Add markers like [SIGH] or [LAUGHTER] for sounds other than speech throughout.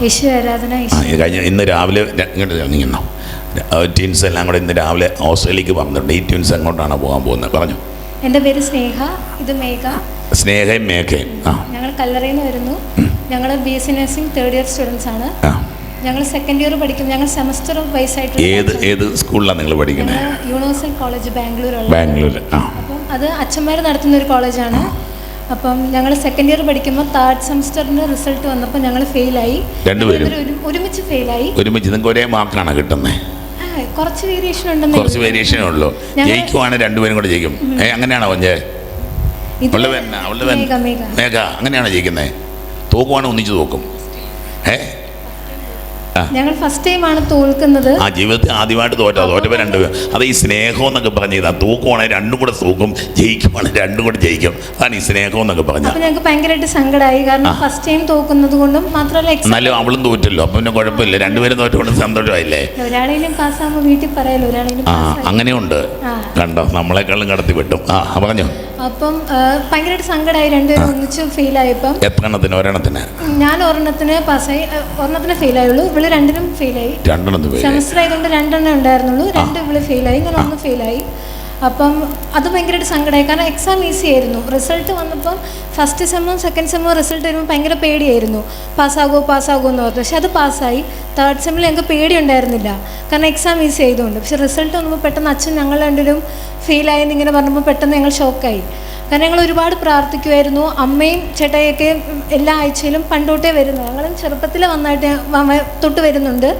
കഴിഞ്ഞ ഇന്ന് രാവിലെ നിന്നു. ട്വിൻസ് എല്ലാം കൂടെ ഇന്ന് രാവിലെ ഓസ്ട്രേലിയക്ക് പറഞ്ഞിട്ടുണ്ട് ഈ ട്വിൻസ് അങ്ങോട്ടാണ് പോകാൻ പോകുന്നത്? പറഞ്ഞു. എന്റെ പേര് സ്നേഹ ഇത് മേഘ. സ്നേഹയും മേഘയും. ഞങ്ങൾ കല്ലറയിൽ നിന്ന് വരുന്നു ഞങ്ങൾ B S C nursing third year students ആണ്. ഞങ്ങൾ സെക്കൻഡ് ഇയർ പഠിക്കുന്നു. ഞങ്ങൾ സെമസ്റ്റർ വൈസ് ആയിട്ട് ഏത് ഏത് സ്കൂളിലാണ് നിങ്ങൾ പഠിക്കുന്നത് യൂണിവേഴ്സൽ കോളേജ് ബാംഗ്ലൂർ ബാംഗ്ലൂർ അപ്പം അത് അച്ഛന്മാർ നടത്തുന്ന ഒരു കോളേജാണ് അപ്പം ഞങ്ങൾ സെക്കൻഡ് ഇയർ പഠിക്കുമ്പോൾ തേർഡ് സെമിസ്റ്ററിന് റിസൾട്ട് വന്നപ്പോൾ ഞങ്ങൾ ഫെയിലായി. രണ്ടുപേരും? ഒരുമിച്ച് ഫെയിലായി. ഒരുമിച്ച് നിങ്ങൾക്ക് ഒരേ മാർക്കാണ് കിട്ടുന്നത് കുറച്ച് വേരിയേഷൻ ഉണ്ടെന്ന് കുറച്ച് വേരിയേഷനേ ഉള്ളൂ. ജയിക്കുവാണ് രണ്ടുപേരും കൂടെ ജയിക്കും. ഏ അങ്ങനെയാണോ കൊഞ്ചേ അവളുടെ മേഘ അങ്ങനെയാണോ ജയിക്കുന്നത് തോക്കുവാണ് ഒന്നിച്ച് തോക്കും? ഏ? ഞങ്ങൾ ഫസ്റ്റ് ടൈം ആണ് തോൽക്കുന്നത്. ആ ജീവിതത്തിൽ ആദ്യമായിട്ട് തോറ്റ തോറ്റപ്പോ രണ്ടു അത് ഈ സ്നേഹം എന്നൊക്കെ പറഞ്ഞ ഇതാ തൂക്കുവാണെങ്കിൽ രണ്ടും കൂടെ തൂക്കും ജയിക്കുവാണെങ്കിൽ രണ്ടും കൂടെ ജയിക്കും. അതാണ് ഈ സ്നേഹം എന്നൊക്കെ പറഞ്ഞ അപ്പൊ ഞങ്ങൾക്ക് ഭയങ്കരമായിട്ട് സങ്കടമായി കാരണം ഫസ്റ്റ് ടൈം തോക്കുന്നത് കൊണ്ടും മാത്രമല്ല എന്നാലും അവളും തോറ്റല്ലോ. അപ്പൊ പിന്നെ കുഴപ്പമില്ല. രണ്ടുപേരും തോറ്റുകൊണ്ട് സന്തോഷമായില്ലേ? ഒരാളെങ്കിലും പാസ്സാകുമ്പോൾ വീട്ടിൽ പറയാലോ ഒരാളെങ്കിലും ആ അങ്ങനെയുണ്ട്. കണ്ടോ? നമ്മളെക്കാളും കടത്തി വിട്ടും. ആ പറഞ്ഞോ? അപ്പം ഭയങ്കരമായിട്ട് സങ്കടമായി രണ്ടുപേരും ഒന്നിച്ച് ഫെയിലായപ്പം. ആയപ്പം എത്രണത്തിന് ഒരെണ്ണത്തിന്. ഞാൻ ഒരെണ്ണത്തിന് പാസ്സായി. ഒരെണ്ണത്തിന് ഫെയിലായുള്ളൂ. ഇവൾ രണ്ടിനും ഫെയിലായി. രണ്ടെണ്ണത്തിന് സെമസ്റ്റർ ആയതുകൊണ്ട് രണ്ടെണ്ണം ഉണ്ടായിരുന്നുള്ളൂ. രണ്ട് ഇവൾ ആയി ഞാൻ ഒന്ന് ഫെയിലായി. അപ്പം അത് ഭയങ്കരമായിട്ട് സങ്കടമായി കാരണം എക്സാം ഈസി ആയിരുന്നു. റിസൾട്ട് വന്നപ്പം ഫസ്റ്റ് സെമ്മും സെക്കൻഡ് സെമ്മും റിസൾട്ട് വരുമ്പോൾ ഭയങ്കര പേടിയായിരുന്നു. പാസ്സാകുമോ പാസ്സാകുമോ എന്ന് പറഞ്ഞു പക്ഷേ അത് പാസ്സായി തേർഡ് സെമ്മിൽ ഞങ്ങൾക്ക് പേടി ഉണ്ടായിരുന്നില്ല കാരണം എക്സാം ഈസി ആയതുകൊണ്ട്. പക്ഷേ റിസൾട്ട് വന്നപ്പോൾ പെട്ടെന്ന് അച്ഛൻ ഞങ്ങൾ രണ്ടിലും ഫെയിലായെന്ന് ഇങ്ങനെ പറഞ്ഞപ്പോൾ പെട്ടെന്ന് ഞങ്ങൾ ഷോക്കായി കാരണം ഞങ്ങൾ ഒരുപാട് പ്രാർത്ഥിക്കുമായിരുന്നു അമ്മയും ചേട്ടയൊക്കെ എല്ലാ ആഴ്ചയിലും പണ്ടോട്ടേ വരുന്നു ഞങ്ങൾ ചെറുപ്പത്തിൽ വന്നായിട്ട് തൊട്ട് വരുന്നുണ്ട്.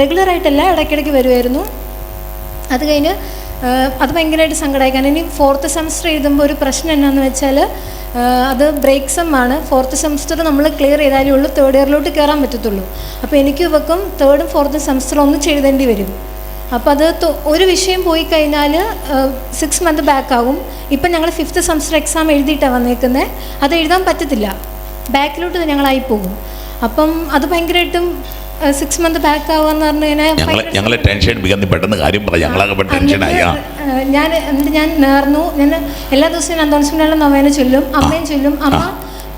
റെഗുലറായിട്ടല്ല ഇടയ്ക്കിടയ്ക്ക് വരുമായിരുന്നു അത് കഴിഞ്ഞ് അത് ഭയങ്കരമായിട്ട് സങ്കടമായി ഇനി ഫോർത്ത് സെമസ്റ്റർ എഴുതുമ്പോൾ ഒരു പ്രശ്നം എന്നാന്ന് വെച്ചാൽ അത് ബ്രേക്ക് സം ആണ്. ഫോർത്ത് സെമസ്റ്റർ നമ്മൾ ക്ലിയർ ചെയ്താലേ ഉള്ളൂ തേർഡ് ഇയറിലോട്ട് കയറാൻ പറ്റത്തുള്ളൂ. അപ്പോൾ എനിക്ക് ഇവക്കും തേർഡും ഫോർത്തും സെമസ്റ്റർ ഒന്നും എഴുതേണ്ടി വരും. അപ്പോൾ അത് ഒരു വിഷയം പോയി കഴിഞ്ഞാൽ സിക്സ് മന്ത് ബാക്ക് ആകും ഇപ്പം ഞങ്ങൾ ഫിഫ്ത്ത് സെമസ്റ്റർ എക്സാം എഴുതിയിട്ടാണ് വന്നേക്കുന്നത് അത് എഴുതാൻ പറ്റത്തില്ല. ബാക്കിലോട്ട് ഞങ്ങളായി പോകും. അപ്പം അത് ഭയങ്കരമായിട്ടും സിക്സ് മന്ത് ബാക്ക് ആവാന്ന് പറഞ്ഞു കഴിഞ്ഞാൽ ഞങ്ങളെ ഭയങ്കര ഞങ്ങളെ ടെൻഷൻ എടുപ്പിക്കാൻ നീ പെട്ടെന്ന് കാര്യം പറ ഞങ്ങളൊക്കെ ടെൻഷനായി ആ ഞാൻ എന്നിട്ട് ഞാൻ നേർന്നു ഞാൻ എല്ലാ ദിവസവും ഞാൻ അന്തോണിസ്മിനുള്ള നൊവേന ചൊല്ലും അമ്മയും ചൊല്ലും അമ്മ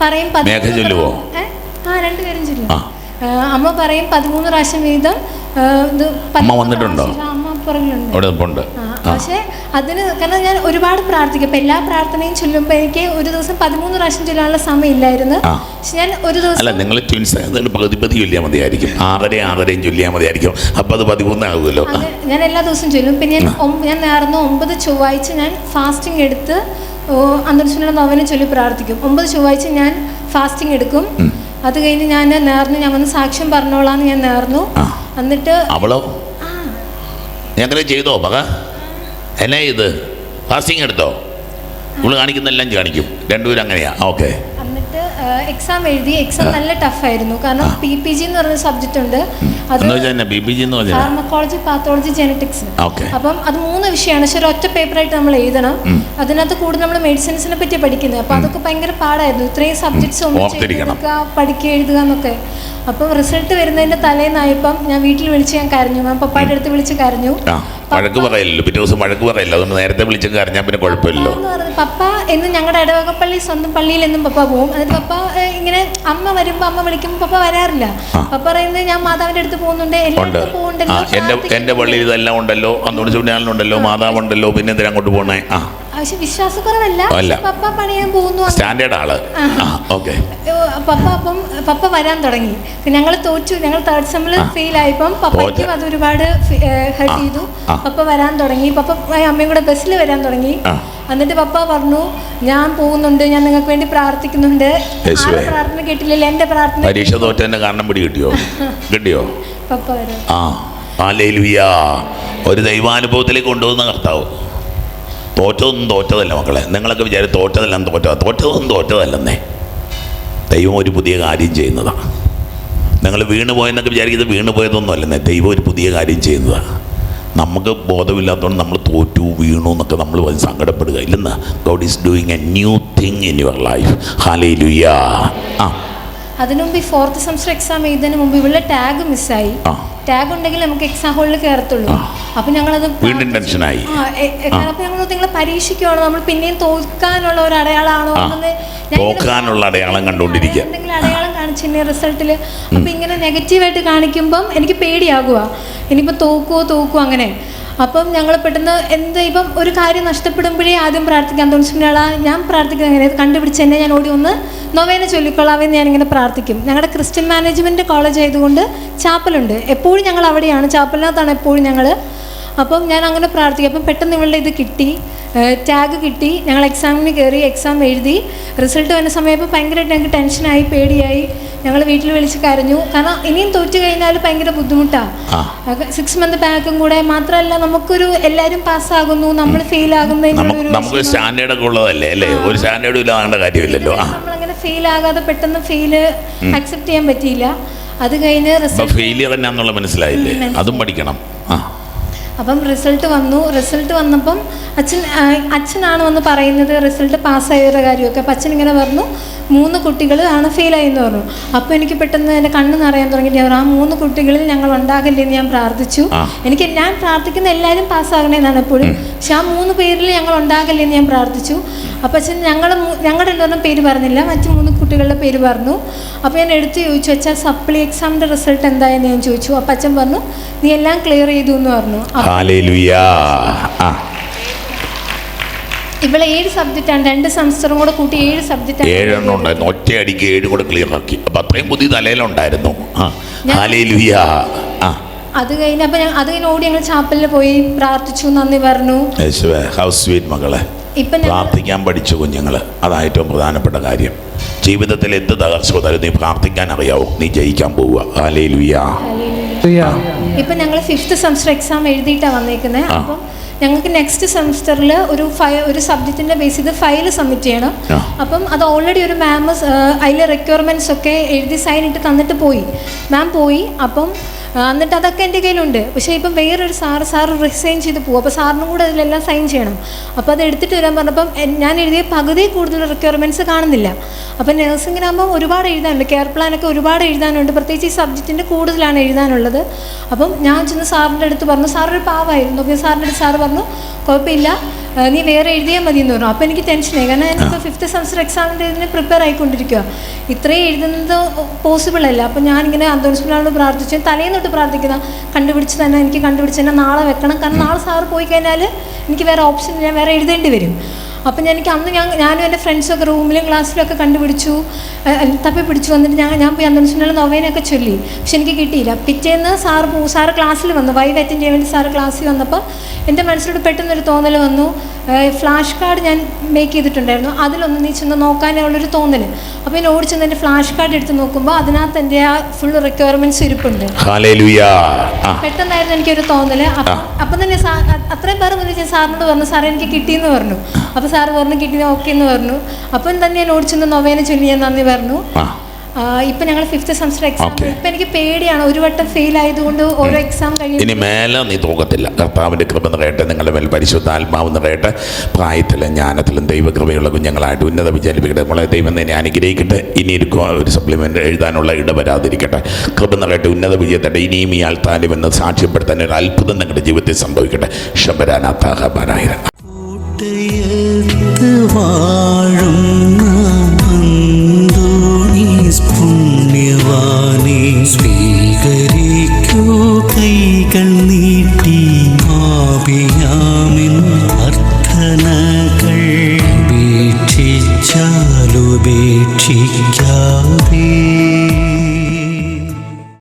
പറയും മേഘ ചൊല്ലുവോ? ഏ? ആ രണ്ടുപേരും ചൊല്ലും ആ. അമ്മ പറയും പതിമൂന്ന് പ്രാവശ്യം വീതം ഏഹ്, ഇത് പതിമൂന്ന് വന്നിട്ടുണ്ടോ? പ്രാവശ്യം അമ്മ പുറകിലുണ്ട്. അവിടെ നിൽപ്പുണ്ട് പക്ഷേ അതിന് കാരണം ഞാൻ ഒരുപാട് പ്രാർത്ഥിക്കും. എല്ലാ പ്രാർത്ഥനയും ചൊല്ലുമ്പോൾ എനിക്ക് ഒരു ദിവസം പതിമൂന്ന് പ്രാവശ്യം ചൊല്ലാനുള്ള സമയമില്ലായിരുന്നു. പക്ഷെ ഞാൻ ഒരു ദിവസം അല്ല നിങ്ങൾ ട്വിൻസ് പകുതി പതി ചൊല്ലിയാൽ മതിയായിരിക്കും. ആറര ആറരയും ചൊല്ലിയാൽ മതിയായിരിക്കും. അപ്പം അത് പതിമൂന്നാകുമല്ലോ. ആകുമല്ലോ ഞാൻ എല്ലാ ദിവസവും ചൊല്ലും. പിന്നെ ഞാൻ ഞാൻ നേർന്ന് ഒമ്പത് ചൊവ്വാഴ്ച ഞാൻ ഫാസ്റ്റിംഗ് എടുത്ത് അന്തരിച്ചുള്ള നോവനെ ചൊല്ലി പ്രാർത്ഥിക്കും. ഒമ്പത് ചൊവ്വാഴ്ച ഞാൻ ഫാസ്റ്റിംഗ് എടുക്കും. അത് കഴിഞ്ഞ് ഞാൻ നേർന്നു ഞാൻ വന്ന് സാക്ഷ്യം പറഞ്ഞോളാന്ന് ഞാൻ നേർന്നു. എന്നിട്ട് അവളോ? ഞങ്ങളെ ചെയ്തോ മക എന്നാ ഇത്? ഫാസ്റ്റിംഗ് എടുത്തോ? നമ്മൾ കാണിക്കുന്നെല്ലാം കാണിക്കും. രണ്ടുപേരും അങ്ങനെയാ. ഓക്കെ. എന്നിട്ട് എക്സാം എഴുതി എക്സാം നല്ല ടഫ് ആയിരുന്നു. കാരണം പി പി ജി എന്ന് പറഞ്ഞ സബ്ജക്റ്റ് ഉണ്ട്. അത് ഫാർമക്കോളജി പാത്തോളജി ജെനറ്റിക്സ് അപ്പം അത് മൂന്ന് വിഷയമാണ്. പക്ഷെ ഒറ്റ പേപ്പറായിട്ട് നമ്മൾ എഴുതണം. അതിനകത്ത് കൂടുതൽ നമ്മൾ മെഡിസിൻസിനെ പറ്റി പഠിക്കുന്നത്. അപ്പോൾ അതൊക്കെ ഭയങ്കര പാടായിരുന്നു. ഇത്രയും സബ്ജക്ട്സ്. പഠിക്കുക എഴുതുക എന്നൊക്കെ. അപ്പം റിസൾട്ട് വരുന്നതിന്റെ തലേന്നായപ്പം ഞാൻ വീട്ടിൽ വിളിച്ച് ഞാൻ കരഞ്ഞു. ഞാൻ പപ്പായുടെ അടുത്ത് വിളിച്ച് കരഞ്ഞു. ആ വഴക്ക് പറയല്ലോ പിറ്റേ ദിവസം വഴക്ക് പറയല്ലോ അതുകൊണ്ട് നേരത്തെ വിളിച്ച് കരഞ്ഞാൽ പിന്നെ കുഴപ്പമില്ലല്ലോ. എന്ന് പറഞ്ഞു പപ്പ എന്ന് ഞങ്ങളുടെ ഇടവകപ്പള്ളി സ്വന്തം പള്ളിയിൽ എന്നും പപ്പ പോകും എന്നിട്ട് പപ്പ ഇങ്ങനെ അമ്മ വരുമ്പോൾ അമ്മ വിളിക്കുമ്പോൾ പപ്പ വരാറില്ല. പപ്പ പറയുന്നത് ഞാൻ മാതാവിന്റെ അടുത്ത് പോകുന്നുണ്ട്. ഉണ്ട്. എല്ലായിടത്തും ആ പോകുന്നുണ്ടല്ലോ എന്റെ എന്റെ പള്ളിയിൽ ഇതെല്ലാം ഉണ്ടല്ലോ. അന്നോട് ചൂണ്ടാലുണ്ടല്ലോ മാതാവുണ്ടല്ലോ. പിന്നെ എന്തിനാ അങ്ങോട്ട് പോണേ? ആ. പക്ഷെ വിശ്വാസക്കുറവല്ല. അല്ല. പക്ഷെ പപ്പ പണിയാൻ പോകുന്നു അങ്ങനെ. സ്റ്റാൻഡേർഡ് ആൾ. ആ. ഓക്കെ. ഏ, പപ്പ അപ്പം പപ്പ വരാൻ തുടങ്ങി. ഞങ്ങൾ തോറ്റു. ഞങ്ങൾ തേർഡ് സെമ്മിൽ. ഫെയിൽ ആയപ്പം പപ്പയ്ക്കും. അത് ഒരുപാട് ഹെൽപ്പ് ആ. ചെയ്തു. ആ. പപ്പ വരാൻ തുടങ്ങി. പപ്പ അമ്മയും കൂടെ ബസ്സിൽ വരാൻ തുടങ്ങി. ആ. എന്നിട്ട് പപ്പ പറഞ്ഞു ഞാൻ പോകുന്നുണ്ട്. ഞാൻ നിങ്ങൾക്ക് വേണ്ടി പ്രാർത്ഥിക്കുന്നുണ്ട്. യേശുവേ. ആരുടെ പ്രാർത്ഥന കേട്ടില്ലല്ലോ? എന്റെ പ്രാർത്ഥന പരീക്ഷ തോറ്റതിന്റെ കാരണം പിടി കിട്ടിയോ? [LAUGHS] കിട്ടിയോ? പപ്പ വരാം ആ. ഹാലേലുയാ ഒരു ദൈവാനുഭവത്തിലേക്ക് കൊണ്ടുപോകുന്ന കർത്താവ്. തോറ്റതൊന്നും തോറ്റതല്ല മക്കളെ. നിങ്ങളൊക്കെ വിചാരിച്ചു തോറ്റതെല്ലാം തോറ്റ. തോറ്റതൊന്നും തോറ്റതല്ലെന്നേ. ദൈവം ഒരു പുതിയ കാര്യം ചെയ്യുന്നതാണ് നിങ്ങൾ വീണ് പോയെന്നൊക്കെ വിചാരിക്കുന്നത് വീണ് പോയതൊന്നും അല്ലെന്നേ ദൈവം ഒരു പുതിയ കാര്യം ചെയ്യുന്നതാണ് നമുക്ക് ബോധമില്ലാത്തതുകൊണ്ട് നമ്മൾ തോറ്റു വീണു എന്നൊക്കെ നമ്മൾ വന്ന് സങ്കടപ്പെടുക. ഇല്ലെന്ന്? God is doing a new thing in your life hallelujah ആ. അതിനു മുമ്പ് ഈ ഫോർത്ത് സെമസ്റ്റർ എക്സാം എഴുതുന്നതിന് മുമ്പ് ഇവിടെ ടാഗ് മിസ്സായി ആ. ടാഗ് ഉണ്ടെങ്കിൽ നമുക്ക് എക്സാം ഹോളിൽ കയറത്തുള്ളൂ അപ്പൊ ഞങ്ങളത് വീണ്ടും ടെൻഷനായി അപ്പൊ ഞങ്ങൾ നിങ്ങൾ പരീക്ഷിക്കുവാണോ. നമ്മൾ പിന്നെയും തോൽക്കാനുള്ള ഒരു അടയാളമാണോ തോക്കാനുള്ള അടയാളം കണ്ടുകൊണ്ടിരിക്കുക. എന്തെങ്കിലും അടയാളം കാണിച്ചിരുന്ന റിസൾട്ടിൽ അപ്പോൾ ഇങ്ങനെ നെഗറ്റീവായിട്ട് കാണിക്കുമ്പം എനിക്ക് പേടിയാകുക ഇനിയിപ്പോൾ തോക്കുവോ തോക്കുവോ അങ്ങനെ. അപ്പം ഞങ്ങൾ പെട്ടെന്ന് എന്ത് ഇപ്പം ഒരു കാര്യം നഷ്ടപ്പെടുമ്പോഴേ ആദ്യം പ്രാർത്ഥിക്കാൻ തോന്നിച്ചിട്ടുള്ള ഞാൻ പ്രാർത്ഥിക്കുന്നത് അങ്ങനെ കണ്ടുപിടിച്ച് തന്നെ ഞാൻ ഓടി ഒന്ന് നൊവേന ചൊല്ലിക്കൊള്ളാമെന്ന് ഞാനിങ്ങനെ പ്രാർത്ഥിക്കും. ഞങ്ങളുടെ ക്രിസ്ത്യൻ മാനേജ്മെന്റ് കോളേജ് ആയതുകൊണ്ട് ചാപ്പലുണ്ട്. എപ്പോഴും ഞങ്ങൾ അവിടെയാണ്. ചാപ്പലിനകത്താണ് എപ്പോഴും ഞങ്ങൾ അപ്പം ഞാൻ അങ്ങനെ പ്രാർത്ഥിക്കും. അപ്പം പെട്ടെന്ന് ഇവളുടെ ഇത് കിട്ടി. ടാഗ് കിട്ടി. ഞങ്ങൾ എക്സാമിന് കയറി എക്സാം എഴുതി. റിസൾട്ട് വന്ന സമയത്ത് ഭയങ്കരമായിട്ട് ഞങ്ങൾക്ക് ടെൻഷനായി പേടിയായി. ഞങ്ങൾ വീട്ടിൽ വിളിച്ച് കരഞ്ഞു. കാരണം ഇനിയും തോറ്റു കഴിഞ്ഞാൽ ഭയങ്കര ബുദ്ധിമുട്ടാണ് സിക്സ് മന്ത് ബാക്കും കൂടെ മാത്രമല്ല നമുക്കൊരു എല്ലാവരും പാസ്സാകുന്നു നമ്മൾ ഫെയിൽ സ്റ്റാൻഡേർഡ് ഒക്കെ ഉള്ളതല്ലേ അല്ലേ? ഒരു സ്റ്റാൻഡേർഡും കാര്യമില്ലല്ലോ. നമ്മളങ്ങനെ ഫെയിൽ ആകാതെ പെട്ടെന്ന് ഫെയിൽ അക്സെപ്റ്റ് ചെയ്യാൻ പറ്റിയില്ല. അത് കഴിഞ്ഞ് റിസൾട്ട് ഫെയിലിയർ എന്നാന്നുള്ള മനസ്സിലായില്ലേ? അതും പഠിക്കണം. ആ. അപ്പം റിസൾട്ട് വന്നു. റിസൾട്ട് വന്നപ്പം അച്ഛൻ അച്ഛനാണ് വന്ന് പറയുന്നത് റിസൾട്ട് പാസ്സായവരുടെ കാര്യമൊക്കെ. അപ്പം അച്ഛൻ ഇങ്ങനെ പറഞ്ഞു മൂന്ന് കുട്ടികൾ ആണ് ഫെയിലായി എന്ന് പറഞ്ഞു. അപ്പോൾ എനിക്ക് പെട്ടെന്ന് എന്റെ കണ്ണ് നിറയാൻ തുടങ്ങി. ഞാൻ ആ മൂന്ന് കുട്ടികളിൽ ഞങ്ങൾ ഉണ്ടാകില്ലേ എന്ന് ഞാൻ പ്രാർത്ഥിച്ചു. എനിക്ക് ഞാൻ പ്രാർത്ഥിക്കുന്ന എല്ലാവരും പാസ്സാകണേന്നാണ് എപ്പോഴും. പക്ഷെ ആ മൂന്ന് പേരിൽ ഞങ്ങൾ ഉണ്ടാകില്ലേ എന്ന് ഞാൻ പ്രാർത്ഥിച്ചു. അപ്പോൾ അച്ഛൻ ഞങ്ങൾ ഞങ്ങളുടെ രണ്ടുപേരും പേര് പറഞ്ഞില്ല. മറ്റു മൂന്ന് കുട്ടികളുടെ പേര് പറഞ്ഞു. അപ്പോൾ ഞാൻ എടുത്ത് ചോദിച്ചു അച്ഛാ സപ്ലി എക്സാമിന്റെ റിസൾട്ട് എന്തായെന്ന്? ഞാൻ ചോദിച്ചു. അപ്പം അച്ഛൻ പറഞ്ഞു നീ എല്ലാം ക്ലിയർ ചെയ്തു എന്ന് പറഞ്ഞു. ഇവിടെ ഏഴ് സബ്ജക്റ്റാണ് രണ്ട് സെമസ്റ്ററും കൂടെ കൂട്ടി ഏഴ് സബ്ജക്റ്റ് ഏഴെണ്ണം ഉണ്ടായിരുന്നു. ഒറ്റയടിക്ക് ഏഴ് കൂടെ ക്ലിയർ ആക്കി. അപ്പൊ അത്രയും പുതിയ തലയിലുണ്ടായിരുന്നു അത് കഴിഞ്ഞ് അപ്പോൾ ഞാൻ അത് കഴിഞ്ഞ് ഓടി ഞങ്ങൾ ചാപ്പലിൽ പോയി പ്രാർത്ഥിച്ചു നന്ദി പറഞ്ഞു. ഹൗസ് സ്വീറ്റ് മകളെ. പ്രാർത്ഥിക്കാൻ പഠിച്ചു കുഞ്ഞുങ്ങൾ. അതാണ് ഏറ്റവും പ്രധാനപ്പെട്ട കാര്യം. ജീവിതത്തിൽ എന്ത് തകർച്ച വന്നാലും നീ പ്രാർത്ഥിക്കാൻ അറിയാവോ. നീ ജയിക്കാൻ പോവുക. ഹാലേലുയാ ഇപ്പം ഞങ്ങൾ ഫിഫ്ത് സെമസ്റ്റർ എക്സാം എഴുതിയിട്ടാണ് വന്നേക്കുന്നത്. അപ്പം ഞങ്ങൾക്ക് നെക്സ്റ്റ് സെമസ്റ്ററിൽ ഒരു ഫയൽ ഒരു സബ്ജക്റ്റിന്റെ ബേസ് ചെയ്ത് ഫയൽ സബ്മിറ്റ് ചെയ്യണം. അപ്പം അത് ഓൾറെഡി ഒരു മാം അതിലെ റിക്വയർമെന്റ്സ് ഒക്കെ എഴുതി സൈൻ ഇട്ട് തന്നിട്ട് പോയി. മാം പോയി. അപ്പം എന്നിട്ട് അതൊക്കെ എന്റെ കയ്യിലുണ്ട്. പക്ഷേ ഇപ്പം വേറൊരു സാറ് സാറ് റിസൈൻ ചെയ്ത് പോകും അപ്പോൾ സാറിനും കൂടെ അതിലെല്ലാം സൈൻ ചെയ്യണം. അപ്പോൾ അത് എടുത്തിട്ട് വരാൻ പറഞ്ഞപ്പം ഞാൻ എഴുതിയ പകുതി കൂടുതൽ റിക്വയർമെന്റ്സ് കാണുന്നില്ല. അപ്പം നഴ്സിങ്ങിനാകുമ്പോൾ ഒരുപാട് എഴുതാനുണ്ട്. കെയർ പ്ലാനൊക്കെ ഒരുപാട് എഴുതാനുണ്ട്. പ്രത്യേകിച്ച് ഈ സബ്ജക്റ്റിന്റെ കൂടുതലാണ് എഴുതാനുള്ളത്. അപ്പം ഞാൻ ചെന്ന് സാറിന്റെ അടുത്ത് പറഞ്ഞു സാറൊരു പാവമായിരുന്നു അപ്പോൾ സാറിന്റെ അടുത്ത് സാറ് പറഞ്ഞു കുഴപ്പമില്ല. നീ വേറെ എഴുതിയാൽ മതി എന്ന് പറഞ്ഞു. അപ്പോൾ എനിക്ക് ടെൻഷനായി കാരണം ഞാനിപ്പോൾ ഫിഫ്ത്ത് സെമസ്റ്റർ എക്സാമിന്റെ ഇതിന് പ്രിപ്പയർ ആയിക്കൊണ്ടിരിക്കുക ഇത്രയും എഴുതുന്നത് പോസിബിൾ അല്ല. അപ്പോൾ ഞാനിങ്ങനെ അന്തോണിസ്പിനോട് പ്രാർത്ഥിച്ചു തലേന്ന് തൊട്ട് പ്രാർത്ഥിക്കുന്ന കണ്ടുപിടിച്ച് തന്നെ എനിക്ക് കണ്ടുപിടിച്ച് തന്നെ നാളെ വെക്കണം. കാരണം നാളെ സാറ് പോയി കഴിഞ്ഞാൽ എനിക്ക് വേറെ ഓപ്ഷൻ ഞാൻ വേറെ എഴുതേണ്ടി വരും. അപ്പം എനിക്ക് അന്ന് ഞാൻ ഞാനും എന്റെ ഫ്രണ്ട്സൊക്കെ റൂമിലും ക്ലാസ്സിലും ഒക്കെ കണ്ടുപിടിച്ചു തപ്പി പിടിച്ചു. വന്നിട്ട് ഞാൻ ഞാൻ പോയി അന്തോണിസ്പിനുള്ള നൊവേനൊക്കെ ചൊല്ലി. പക്ഷെ എനിക്ക് കിട്ടിയില്ല. പിറ്റേന്ന് സാർ സാറ് ക്ലാസ്സിൽ വന്നു. വൈവ് അറ്റൻഡ് ചെയ്യാൻ വേണ്ടി സാറ് ക്ലാസ്സിൽ വന്നപ്പോൾ എന്റെ മനസ്സിലോട്ട് പെട്ടെന്നൊരു തോന്നൽ വന്നു. ഫ്ലാഷ് കാർഡ് ഞാൻ മേക്ക് ചെയ്തിട്ടുണ്ടായിരുന്നു. അതിലൊന്ന് നീ ചെന്ന് നോക്കാനുള്ളൊരു തോന്നൽ അപ്പോൾ ഞാൻ ഓടിച്ചെന്ന് എന്റെ ഫ്ലാഷ് കാർഡ് എടുത്ത് നോക്കുമ്പോൾ അതിനകത്ത് എന്റെ ആ ഫുൾ റിക്വയർമെന്റ്സ് ഇരിപ്പുണ്ട്. പെട്ടെന്നായിരുന്നു എനിക്കൊരു തോന്നൽ അപ്പം അപ്പം തന്നെ അത്രയും പേർ വന്ന് ഞാൻ സാറിനോട് പറഞ്ഞു സാറേ എനിക്ക് കിട്ടിയെന്ന് പറഞ്ഞു. അപ്പോൾ സാർ പറഞ്ഞു കിട്ടി ഓക്കെ എന്ന് പറഞ്ഞു. അപ്പം തന്നെ ഞാൻ ഓടിച്ചെന്ന് നൊവേനെ ചൊല്ലി ഞാൻ നന്ദി പറഞ്ഞു. ഇപ്പം ഞങ്ങൾ ഫിഫ്ത്ത് സെമസ്റ്റർ എക്സാം ഇപ്പൊ എനിക്ക് പേടിയാണ്. ഒരു വട്ടം ഫെയിൽ ആയതുകൊണ്ട് ഓരോ എക്സാം കഴിഞ്ഞു ഇനി മേല നീ തോക്കത്തില്ല കർത്താവിന്റെ കൃപ നിറയട്ടെ നിങ്ങളുടെ മേൽ പരിശുദ്ധ ആത്മാവ് നിറയട്ടെ. പ്രായത്തിലും ജ്ഞാനത്തിലും ദൈവകൃപയുള്ള കുഞ്ഞുങ്ങളായിട്ട് ഉന്നത വിചാരിപ്പിക്കട്ടെ നമ്മളെ ദൈവം തന്നെ അനുഗ്രഹിക്കട്ടെ. ഇനി ഒരു സപ്ലിമെന്റ് എഴുതാനുള്ള ഇട വരാതിരിക്കട്ടെ കൃപ നിറയട്ടെ ഉന്നത വിജയത്തട്ടെ ഇനിയും ഈ ആൾത്താലും എന്ന് സാക്ഷ്യപ്പെടുത്താൻ ഒരു അത്ഭുതം നിങ്ങളുടെ ജീവിതത്തിൽ സംഭവിക്കട്ടെ. ശബരാനാഥാഹബാനായിരം കോട്ടയത്ത്